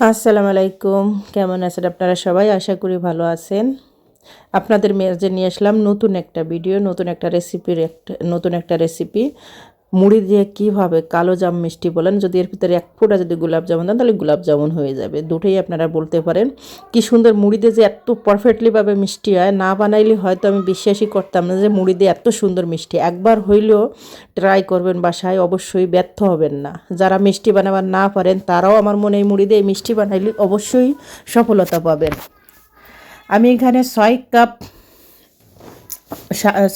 আসসালামু আলাইকুম। কেমন আছেন আপনারা সবাই? আশা করি ভালো আছেন। আপনাদের মেয়াজে নিয়ে আসলাম নতুন একটা ভিডিও নতুন একটা রেসিপির একটা নতুন একটা রেসিপি মুড়ি দিয়ে কীভাবে কালো জাম মিষ্টি বলেন, যদি এর ভিতরে এক ফোঁটা যদি গোলাপ জামুন দেন, তাহলে গোলাপ জামুন হয়ে যাবে। দুটোই আপনারা বলতে পারেন। কি সুন্দর মুড়ি দিয়ে যে এত পারফেক্টলিভাবে মিষ্টি হয়, না বানাইলে হয়তো আমি বিশ্বাসই করতাম না যে মুড়ি দিয়ে এত সুন্দর মিষ্টি। একবার হইলেও ট্রাই করবেন বাসায়, অবশ্যই ব্যর্থ হবেন না। যারা মিষ্টি বানাবার না পারেন, তারাও আমার মনে হয় মুড়ি দিয়ে মিষ্টি বানাইলে অবশ্যই সফলতা পাবেন। আমি এখানে ছয় কাপ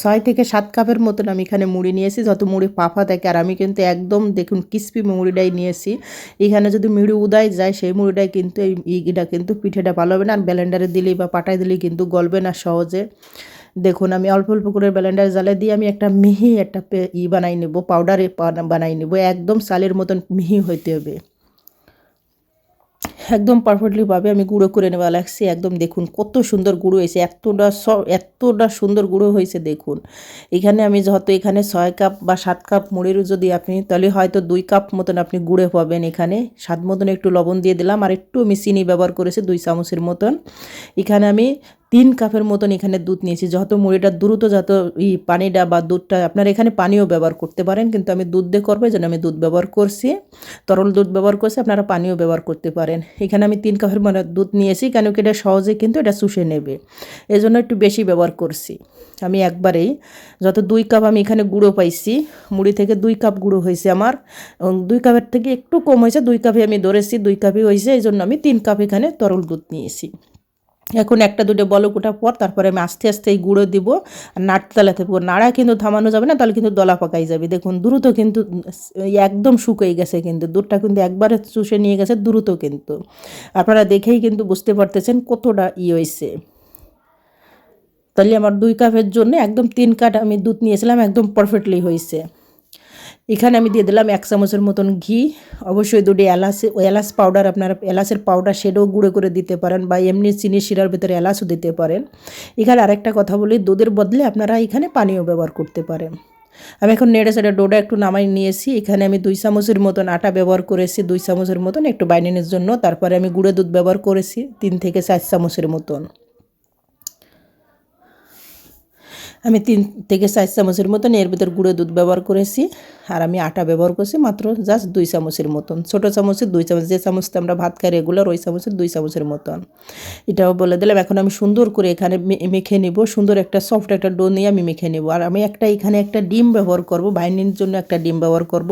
ছয় থেকে সাত কাপের মতন আমি এখানে মুড়ি নিয়েছি। যত মুড়ি পাফা থাকে, আর আমি কিন্তু একদম দেখুন ক্রিস্পি মুড়িটাই নিয়েছি। এখানে যদি মুড়ি উদায় যায়, সেই মুড়িটাই কিন্তু এই ইটা কিন্তু পিঠেটা ভালো হবে না। আর ব্লেন্ডারে দিলেই বা পাটায় দিলেই কিন্তু গলবে না সহজে। দেখুন, আমি অল্প অল্প করে ব্লেন্ডার জ্বালে দিয়ে আমি একটা মিহি একটা ই বানাই নেব পাউডারে বানাই নেব। একদম চালের মতন মিহি হইতে হবে। একদম পারফেক্টলিভাবে আমি গুঁড়ো করে নেওয়া লাগছি একদম দেখুন কত সুন্দর গুঁড়ো হয়েছে, এতটা স, এতটা সুন্দর গুঁড়ো হয়েছে দেখুন। এখানে আমি যত, এখানে ছয় কাপ বা সাত কাপ মুড়িরও যদি আপনি, তাহলে হয়তো দুই কাপ মতন আপনি গুঁড়ো পাবেন এখানে। স্বাদ মতন একটু লবণ দিয়ে দিলাম, আর একটু আমি চিনি ব্যবহার করেছি দুই চামচের মতন। এখানে আমি তিন কাপের মতন এখানে দুধ নিয়েছি। যত মুড়িটা দ্রুত যত ই পানিটা বা দুধটা আপনারা এখানে পানিও ব্যবহার করতে পারেন, কিন্তু আমি দুধ দিয়ে করব যেন আমি দুধ ব্যবহার করছি। তরল দুধ ব্যবহার করছি, আপনারা পানিও ব্যবহার করতে পারেন। এখানে আমি তিন কাপের মানে দুধ নিয়েছি, কেন কি এটা সহজে কিন্তু এটা শুষে নেবে। এই জন্য একটু বেশি ব্যবহার করছি। আমি একবারেই যত দুই কাপ আমি এখানে গুঁড়ো পাইছি, মুড়ি থেকে দুই কাপ গুঁড়ো হয়েছে আমার দুই কাপের থেকে একটু কম হয়েছে, দুই কাপে আমি ধরেছি, দুই কাপই হয়েছে, এই জন্য আমি তিন কাপ এখানে তরল দুধ নিয়েছি। এখন একটা, দুটো বলক ওঠার পর তারপরে আমি আস্তে আস্তে এই গুঁড়ো দিব আর নাড়তে তালাতে দেবো। নাড়া কিন্তু থামানো যাবে না, তাহলে কিন্তু দলা পাকাই যাবে। দেখুন, দ্রুত কিন্তু একদম শুকিয়ে গেছে কিন্তু, দুধটা কিন্তু একবারে চুষে নিয়ে গেছে, দ্রুত কিন্তু। আপনারা দেখেই কিন্তু বুঝতে পারতেছেন কতটা ই হয়েছে। তাহলে আমার দুই কাপের জন্য একদম তিন কাপ আমি দুধ নিয়েছিলাম, একদম পারফেক্টলি হয়েছে। এখানে আমি দিয়ে দিলাম এক চামচের মতন ঘি। অবশ্যই দুটি এলাচ এলাচ পাউডার আপনারা, এলাচের পাউডার সেটাও গুঁড়ো করে দিতে পারেন বা এমনি চিনি শিরার ভিতরে এলাচও দিতে পারেন। এখানে আরেকটা কথা বলি, দুধের বদলে আপনারা এখানে পানিও ব্যবহার করতে পারেন। আমি এখন নেড়ে সেটা ডোডা একটু নামাই নিয়েছি। এখানে আমি দুই চামচের মতন আটা ব্যবহার করেছি, দুই চামচের মতন একটু বাইন্ডিংয়ের জন্য। তারপরে আমি গুঁড়ো দুধ ব্যবহার করেছি, তিন থেকে চার চামচের মতন। আমি তিন থেকে চার চামচের মতন এর ভিতর গুঁড়ো দুধ ব্যবহার করেছি। আর আমি আটা ব্যবহার করছি মাত্র জাস্ট দুই চামচের মতন। ছোটো চামচের দুই চামচ, যে চামচতে আমরা ভাত খাই রেগুলার ওই চামচের দুই চামচের মতন। এটাও বলে দিলাম, এখন আমি সুন্দর করে এখানে মেখে নিব। সুন্দর একটা সফট একটা ডো নিয়ে আমি মেখে নেব। আর আমি একটা এখানে একটা ডিম ব্যবহার করব বাইন্ডিংয়ের জন্য একটা ডিম ব্যবহার করব।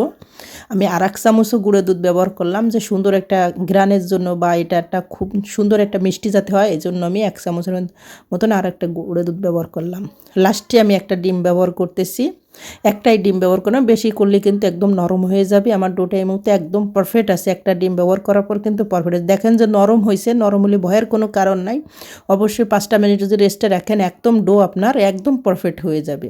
আমি আর এক চামচও গুঁড়ো দুধ ব্যবহার করলাম, যে সুন্দর একটা গ্রানের জন্য বা এটা একটা খুব সুন্দর একটা মিষ্টি যাতে হয় এই জন্য আমি এক চামচের মতন আর একটা গুঁড়ো দুধ ব্যবহার করলাম। লাস্টে আমি একটা ডিম ব্যবহার করতেছি। একটাই ডিম ব্যবহার করলাম, বেশি করলে কিন্তু একদম নরম হয়ে যাবে। আমার ডোটা এই মুহূর্তে একদম পারফেক্ট আছে, একটা ডিম ব্যবহার করার পর কিন্তু পারফেক্ট দেখেন যে নরম হয়েছে নরম হলে ভয়ের কোনো কারণ নাই। অবশ্যই পাঁচটা মিনিট যদি রেস্টে রাখেন, একদম ডো আপনার একদম পারফেক্ট হয়ে যাবে।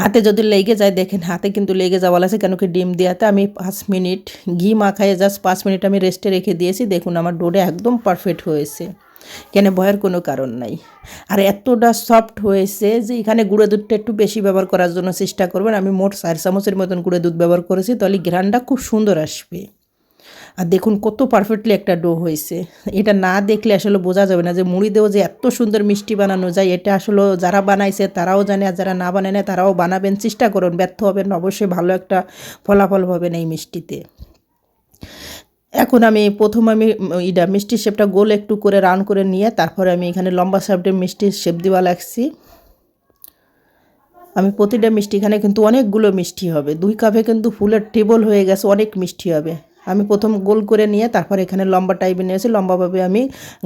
হাতে যদি লেগে যায়, দেখেন হাতে কিন্তু লেগে যাওয়া আছে কেন কি ডিম দেওয়াতে আমি পাঁচ মিনিট ঘি মাখায় জাস্ট পাঁচ মিনিট আমি রেস্টে রেখে দিয়েছি। দেখুন আমার ডোটা একদম পারফেক্ট হয়েছে। কেন ভয়ের কোনো কারণ নাই। আর এতটা সফট হয়েছে যে এখানে গুঁড়ো দুধটা একটু বেশি ব্যবহার করার জন্য চেষ্টা করবেন। আমি মোট চার চামচের মতন গুঁড়ো দুধ ব্যবহার করেছি, তাহলে ঘ্রানটা খুব সুন্দর আসবে। আর দেখুন কত পারফেক্টলি একটা ডো হয়েছে। এটা না দেখলে আসলে বোঝা যাবে না যে মুড়ি দেও যে এত সুন্দর মিষ্টি বানানো যায়, এটা আসলে যারা বানাইছে তারাও জানে, আর যারা না বানায় না তারাও বানাবেন। চেষ্টা করুন, ব্যর্থ হবেন অবশ্যই ভালো একটা ফলাফল পাবেন এই মিষ্টিতে। এখন আমি প্রথম আমি এটা ইটা মিষ্টির শেপটা গোল একটু করে রান করে নিয়ে তারপরে আমি এখানে লম্বা শেপটে মিষ্টির শেপ দিবা লাগছি। আমি প্রতিটা মিষ্টি এখানে কিন্তু অনেকগুলো মিষ্টি হবে। দুই কাপে কিন্তু ফুলের টেবল হয়ে গেছে, অনেক মিষ্টি হবে। আমি প্রথম গোল করে নিয়ে তারপর এখানে লম্বা টাইপে নিয়েছি, লম্বাভাবে আমি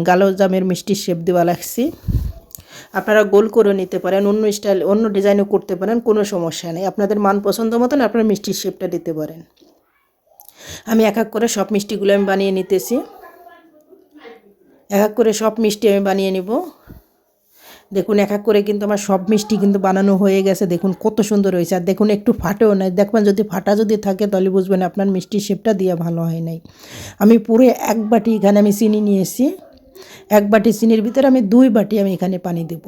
গালো জামের মিষ্টির শেপ দেওয়া লাগছি। আপনারা গোল করে নিতে পারেন, অন্য স্টাইল অন্য ডিজাইনও করতে পারেন, কোনো সমস্যা নেই। আপনাদের মান পছন্দ মতন আপনারা মিষ্টির শেপটা দিতে পারেন। আমি এক এক করে সব মিষ্টিগুলো আমি বানিয়ে নিতেছি। এক এক করে সব মিষ্টি আমি বানিয়ে নিব। দেখুন, এক এক করে কিন্তু আমার সব মিষ্টি কিন্তু বানানো হয়ে গেছে। দেখুন, কত সুন্দর হয়েছে। আর দেখুন, একটু ফাটেও নাই। দেখবেন, যদি ফাটা যদি থাকে, তাহলে বুঝবেন আপনার মিষ্টির শেপটা দিয়ে ভালো হয় নাই। আমি পুরো এক বাটি এখানে আমি চিনি নিয়েছি। এক বাটি চিনির ভিতরে আমি দুই বাটি আমি এখানে পানি দেব।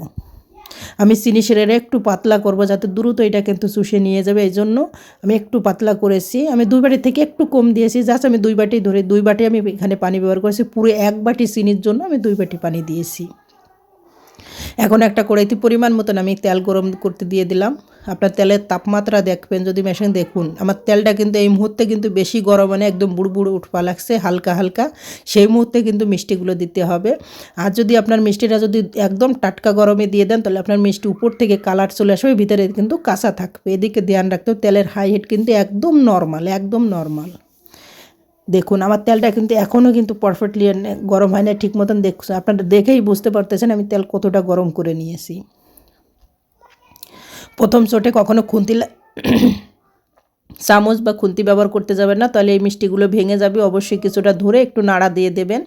আমি চিনি শিরাটা একটু পাতলা করব যাতে দ্রুত এটা কিন্তু চুষে নিয়ে যাবে, এই জন্য আমি একটু পাতলা করেছি। আমি দুই বাটি থেকে একটু কম দিয়েছি, জাস্ট আমি দুই বাটি ধরে, দুই বাটি আমি এখানে পানি ব্যবহার করেছি, পুরো এক বাটি চিনির জন্য আমি দুই বাটি পানি দিয়েছি। এখন একটা কড়াইতে পরিমাণ মতন আমি তেল গরম করতে দিয়ে দিলাম। আপনার তেলের তাপমাত্রা দেখবেন, যদি মেশিন দেখুন, আমার তেলটা কিন্তু এই মুহূর্তে কিন্তু বেশি গরম মানে একদম বুড়ো বুড়ো উঠপা লাগছে, হালকা হালকা। সেই মুহূর্তে কিন্তু মিষ্টিগুলো দিতে হবে। আর যদি আপনার মিষ্টিটা যদি একদম টাটকা গরমে দিয়ে দেন, তাহলে আপনার মিষ্টি উপর থেকে কালার চলে আসবে, ভিতরে কিন্তু কাঁচা থাকবে। এদিকে ধ্যান রাখতে হবে, তেলের হাই হিট কিন্তু একদম নর্মাল একদম নর্মাল দেখুন, আমার তেলটা কিন্তু এখনও কিন্তু পারফেক্টলি গরম হয় না ঠিক মতন দেখছেন আপনারা দেখেই বুঝতে পারতেছেন আমি তেল কতটা গরম করে নিয়েছি। প্রথম চোটে কখনো খুন্তি চামচ বা খুন্তি ব্যবহার করতে যাবেন না, তাহলে এই মিষ্টিগুলো ভেঙে যাবে। অবশ্যই কিছুটা ধরে একটু নাড়া দিয়ে দেবেন।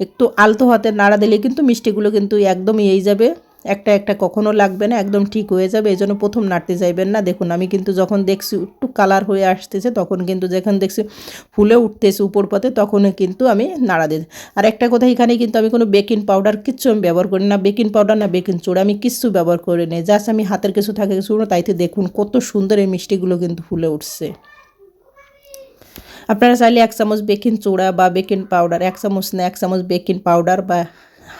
একটু আলতো হাতে নাড়া দিলে কিন্তু মিষ্টিগুলো কিন্তু একদমই এই যাবে। একটা একটা কখনো লাগবে না, একদম ঠিক হয়ে যাবে, এই জন্য প্রথম নাড়তে চাইবেন না। দেখুন, আমি কিন্তু যখন দেখছি একটু কালার হয়ে আসতেছে, তখন কিন্তু যখন দেখছি ফুলে উঠতেছে উপর পথে তখনই কিন্তু আমি নাড়া দিই। আর একটা কথা, এখানে কিন্তু আমি কোনো বেকিং পাউডার কিচ্ছু আমি ব্যবহার করি না, বেকিং পাউডার না, বেকিং চোড়া আমি কিচ্ছু ব্যবহার করি না, জাস্ট আমি হাতের কিছু থাকে কিছু তাইতে দেখুন কত সুন্দর এই মিষ্টিগুলো কিন্তু ফুলে উঠছে। আপনারা চাইলে এক চামচ বেকিং চোড়া বা বেকিং পাউডার, এক চামচ না, এক চামচ বেকিং পাউডার বা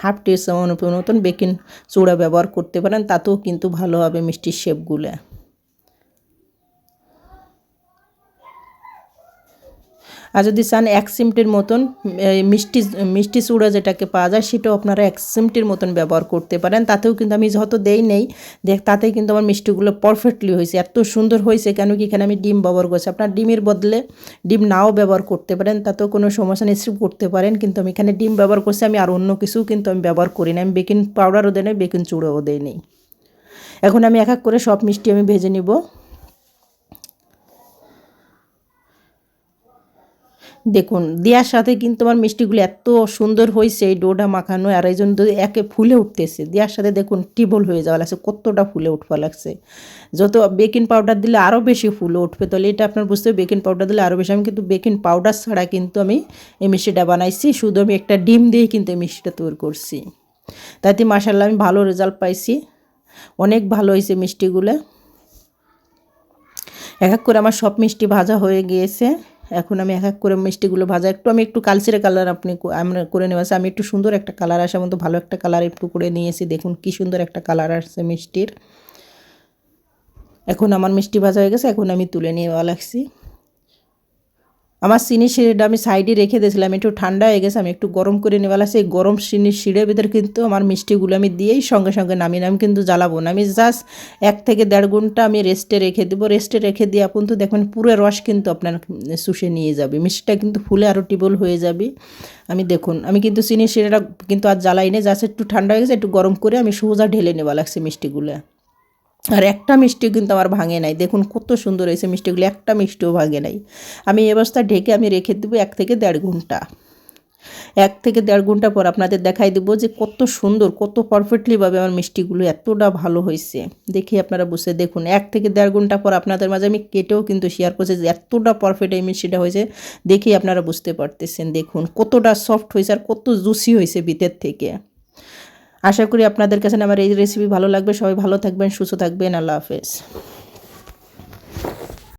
হাফ টি চামচ মতন বেকিং সোডা ব্যবহার করতে পারেন, তাতেও কিন্তু ভালো হবে মিষ্টির শেপগুলো। আর যদি চান এক সিমটির মতন মিষ্টি মিষ্টি চূড়া যেটাকে পাওয়া যায়, সেটাও আপনারা এক সিমটির মতন ব্যবহার করতে পারেন। তাতেও কিন্তু আমি যত দেই নেই, দেখ, তাতেই কিন্তু আমার মিষ্টিগুলো পারফেক্টলি হয়েছে। এত সুন্দর হয়েছে কেন কি এখানে আমি ডিম ব্যবহার করছি। আপনার ডিমের বদলে ডিম নাও ব্যবহার করতে পারেন, তাতেও কোনো সমস্যা নেই করতে পারেন, কিন্তু আমি এখানে ডিম ব্যবহার করছি, আমি আর অন্য কিছু কিন্তু আমি ব্যবহার করি না। আমি বেকিং পাউডারও দেয় নেই, বেকিং চূড়াও দেয় নেই। এখন আমি এক এক করে সব মিষ্টি আমি ভেজে নিব। দেখুন দেওয়ার সাথে কিন্তু আমার মিষ্টিগুলো এত সুন্দর হয়েছে, এই ডোটা মাখানো, আর এই জন্য একে ফুলে উঠতেছে। দেওয়ার সাথে দেখুন, টিবল হয়ে যাওয়া লাগছে, কতটা ফুলে উঠবা লাগছে। যত বেকিং পাউডার দিলে আরও বেশি ফুলে উঠবে, তাহলে এটা আপনার বুঝতে হবে, বেকিং পাউডার দিলে আরও বেশি। আমি কিন্তু বেকিং পাউডার ছাড়া কিন্তু আমি এই মিষ্টিটা বানাইছি, শুধু আমি একটা ডিম দিয়ে কিন্তু এই মিষ্টিটা তৈরি করছি। তাতে মাসাল্লাহ আমি ভালো রেজাল্ট পাইছি, অনেক ভালো হয়েছে মিষ্টিগুলো। এক এক করে আমার সব মিষ্টি ভাজা হয়ে গিয়েছে। এখন আমি এক এক করে মিষ্টিগুলো ভাজা। একটু আমি একটু কালচিরে কালার আপনি করে নেওয়া আমি একটু সুন্দর একটা কালার আসে মতো ভালো একটা কালার একটু করে নিয়েছি। দেখুন কি সুন্দর একটা কালার আসছে মিষ্টির। এখন আমার মিষ্টি ভাজা হয়ে গেছে, এখন আমি তুলে নিয়ে লাগছি আমার চিনি শিড়েটা আমি সাইডে রেখে দিয়েছিলাম, একটু ঠান্ডা হয়ে গেছে, আমি একটু গরম করে নেওয়ালা সেই গরম চিনি শিড়ের ভিতরে কিন্তু আমার মিষ্টিগুলো আমি দিয়েই সঙ্গে সঙ্গে নামিয়ে আমি কিন্তু জ্বালাবো না। আমি জাস্ট এক থেকে দেড় ঘণ্টা আমি রেস্টে রেখে দেবো। রেস্টে রেখে দিয়ে আপন তো দেখবেন পুরো রস কিন্তু আপনার শুষে নিয়ে যাবে। মিষ্টিটা কিন্তু ফুলে আরও টিবল হয়ে যাবে। আমি দেখুন, আমি কিন্তু চিনি শিড়েটা কিন্তু আর জ্বালাই না জাস্ট একটু ঠান্ডা হয়ে গেছে, একটু গরম করে আমি সোজা ঢেলে নেওয়া লাগছে মিষ্টিগুলো। আর একটা মিষ্টি কিন্তু আমার ভাঙে নাই। দেখুন কত সুন্দর হয়েছে মিষ্টিগুলো, একটা মিষ্টিও ভাঙে নাই। আমি এ অবস্থা ঢেকে আমি রেখে দেবো এক থেকে দেড় ঘণ্টা। এক থেকে দেড় ঘণ্টা পর আপনাদের দেখাই দেবো যে কত সুন্দর, কত পারফেক্টলিভাবে আমার মিষ্টিগুলো এতটা ভালো হয়েছে। দেখি আপনারা বুঝতে দেখুন, এক থেকে দেড় ঘণ্টা পর আপনাদের মাঝে আমি কেটেও কিন্তু শেয়ার করছি যে এতটা পারফেক্ট এই মিষ্টিটা হয়েছে। দেখি আপনারা বুঝতে পারতেছেন, দেখুন কতটা সফট হয়েছে আর কত জুসি হয়েছে ভিতর থেকে। আশা করি আপনাদের কাছে আমার এই রেসিপি ভালো লাগবে। সবাই ভালো থাকবেন, সুস্থ থাকবেন। আল্লাহ হাফেজ।